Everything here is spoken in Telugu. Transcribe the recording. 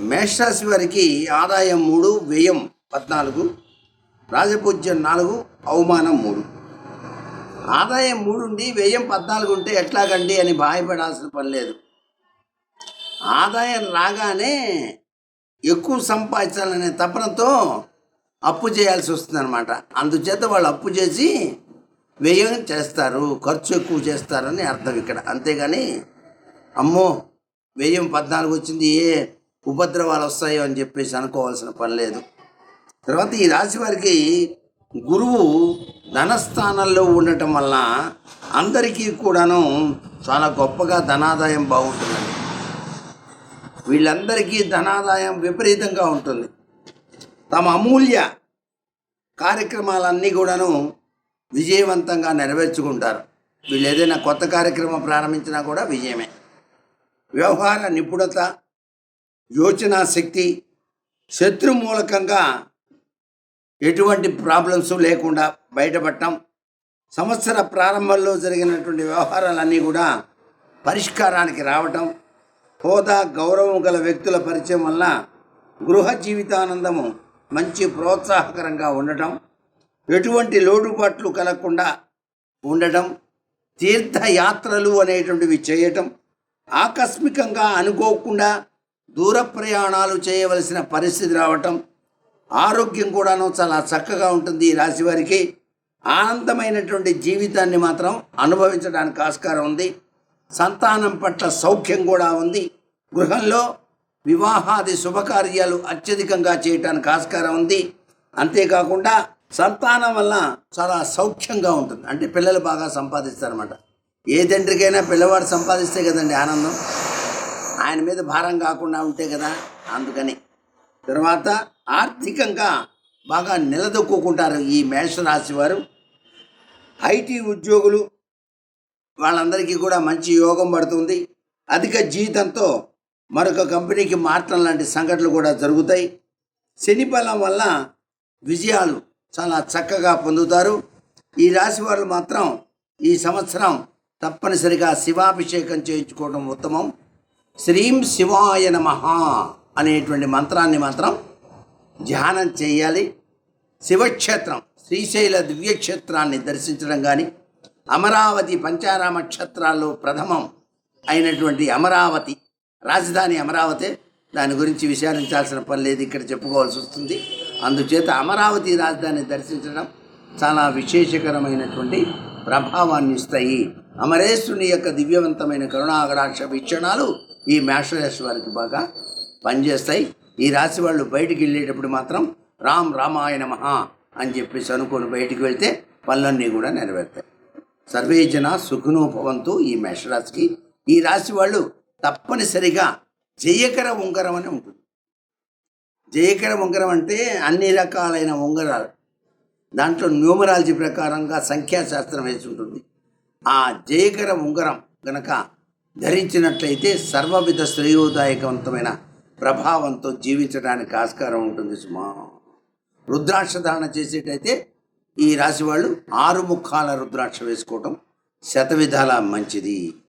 మేషరాశి వారికి ఆదాయం మూడు వ్యయం పద్నాలుగు రాజపూజ్యం నాలుగు అవమానం మూడు. ఆదాయం మూడు ఉండి వ్యయం పద్నాలుగు ఉంటే ఎట్లాగండి అని బాధపడాల్సిన పని లేదు. ఆదాయం రాగానే ఎక్కువ సంపాదించాలనే తపనతో అప్పు చేయాల్సి వస్తుందన్నమాట. అందుచేత వాళ్ళు అప్పు చేసి వ్యయం చేస్తారు ఖర్చు ఎక్కువ చేస్తారని అర్థం ఇక్కడ. అంతేగాని అమ్మో వ్యయం పద్నాలుగు వచ్చింది ఏ ఉపద్రవాలు వస్తాయో అని చెప్పేసి అనుకోవాల్సిన పని లేదు. తర్వాత ఈ రాశి వారికి గురువు ధనస్థానంలో ఉండటం వల్ల అందరికీ కూడాను చాలా గొప్పగా ధనాదాయం బాగుంటుందండి. వీళ్ళందరికీ ధనాదాయం విపరీతంగా ఉంటుంది. తమ అమూల్య కార్యక్రమాలన్నీ కూడాను విజయవంతంగా నెరవేర్చుకుంటారు. వీళ్ళు ఏదైనా కొత్త కార్యక్రమం ప్రారంభించినా కూడా విజయమే. వ్యవహార నిపుణత యోచనా శక్తి శత్రు మూలకంగా ఎటువంటి ప్రాబ్లమ్స్ లేకుండా బయటపడటం సంవత్సర ప్రారంభంలో జరిగినటువంటి వ్యవహారాలన్నీ కూడా పరిష్కారానికి రావటం హోదా గౌరవం గల వ్యక్తుల పరిచయం వల్ల గృహ జీవితానందము మంచి ప్రోత్సాహకరంగా ఉండటం ఎటువంటి లోటుపాట్లు కలగకుండా ఉండటం తీర్థయాత్రలు అనేటువంటివి చేయటం ఆకస్మికంగా అనుకోకుండా దూర ప్రయాణాలు చేయవలసిన పరిస్థితి రావటం ఆరోగ్యం కూడాను చాలా చక్కగా ఉంటుంది ఈ రాశి వారికి. ఆనందమైనటువంటి జీవితాన్ని మాత్రం అనుభవించడానికి ఆస్కారం ఉంది. సంతానం పట్ల సౌఖ్యం కూడా ఉంది. గృహంలో వివాహాది శుభకార్యాలు అత్యధికంగా చేయటానికి ఆస్కారం ఉంది. అంతేకాకుండా సంతానం వల్ల చాలా సౌఖ్యంగా ఉంటుంది. అంటే పిల్లలు బాగా సంపాదిస్తారన్నమాట. ఏ తండ్రికైనా పిల్లవాడు సంపాదిస్తే కదండి ఆనందం. ఆయన మీద భారం కాకుండా ఉంటే కదా? అందుకని. తర్వాత ఆర్థికంగా బాగా నిలదొక్కుంటారు ఈ మేషరాశి వారు. ఐటీ ఉద్యోగులు వాళ్ళందరికీ కూడా మంచి యోగం పడుతుంది. అధిక జీతంతో మరొక కంపెనీకి మార్చడం లాంటి సంఘటనలు కూడా జరుగుతాయి. శని బలం వల్ల విజయాలు చాలా చక్కగా పొందుతారు. ఈ రాశి వారు మాత్రం ఈ సంవత్సరం తప్పనిసరిగా శివాభిషేకం చేయించుకోవడం ఉత్తమం. శ్రీం శివాయ నమ అనేటువంటి మంత్రాన్ని మాత్రం ధ్యానం చేయాలి. శివక్షేత్రం శ్రీశైల దివ్యక్షేత్రాన్ని దర్శించడం కానీ అమరావతి పంచారామ క్షేత్రాల్లో ప్రథమం అయినటువంటి అమరావతి రాజధాని అమరావతి దాని గురించి విచారించాల్సిన పని లేదు ఇక్కడ చెప్పుకోవాల్సి వస్తుంది. అందుచేత అమరావతి రాజధాని దర్శించడం చాలా విశేషకరమైనటువంటి ప్రభావాన్ని ఇస్తాయి అమరేశ్వరుని యొక్క దివ్యవంతమైన కరుణాగరాక్ష వీక్షణాలు ఈ మేషరాశి వారికి బాగా పనిచేస్తాయి. ఈ రాశి వాళ్ళు బయటికి వెళ్ళేటప్పుడు మాత్రం రామ్ రామాయణ మహా అని చెప్పేసి అనుకొని బయటికి వెళ్తే పనులన్నీ కూడా నెరవేరుతాయి. సర్వే జన ఈ మేషరాశికి. ఈ రాశి వాళ్ళు తప్పనిసరిగా జయకర ఉంగరం అని ఉంటుంది. జయకర ఉంగరం అంటే అన్ని రకాలైన ఉంగరాలు. దాంట్లో న్యూమరాలజీ ప్రకారంగా సంఖ్యాశాస్త్రం వేసి ఉంటుంది. ఆ జయకర ఉంగరం గనక ధరించినట్లయితే సర్వవిధ శ్రేయోదాయకవంతమైన ప్రభావంతో జీవించడానికి ఆస్కారం ఉంటుంది సుమా. రుద్రాక్ష ధారణ చేసేటైతే ఈ రాశి వాళ్ళు ఆరు ముఖాల రుద్రాక్ష వేసుకోవటం శతవిధాల మంచిది.